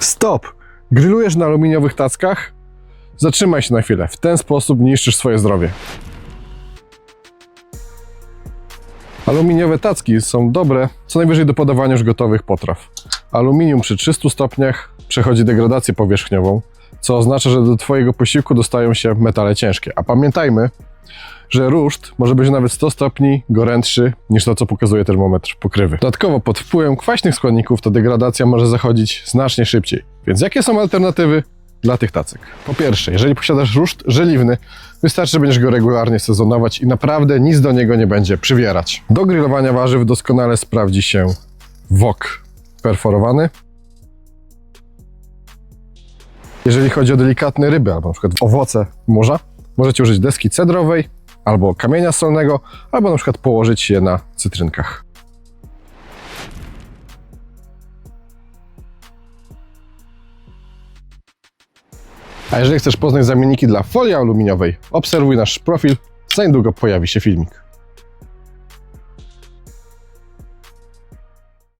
Stop! Grillujesz na aluminiowych tackach? Zatrzymaj się na chwilę. W ten sposób niszczysz swoje zdrowie. Aluminiowe tacki są dobre co najwyżej do podawania już gotowych potraw. Aluminium przy 300 stopniach przechodzi degradację powierzchniową, co oznacza, że do Twojego posiłku dostają się metale ciężkie. A pamiętajmy, że ruszt może być nawet 100 stopni gorętszy niż to, co pokazuje termometr pokrywy. Dodatkowo pod wpływem kwaśnych składników ta degradacja może zachodzić znacznie szybciej. Więc jakie są alternatywy dla tych tacek? Po pierwsze, jeżeli posiadasz ruszt żeliwny, wystarczy, że będziesz go regularnie sezonować i naprawdę nic do niego nie będzie przywierać. Do grillowania warzyw doskonale sprawdzi się wok perforowany. Jeżeli chodzi o delikatne ryby, albo na przykład owoce morza, możecie użyć deski cedrowej, albo kamienia solnego, albo na przykład położyć je na cytrynkach. A jeżeli chcesz poznać zamienniki dla folii aluminiowej, obserwuj nasz profil, za niedługo pojawi się filmik.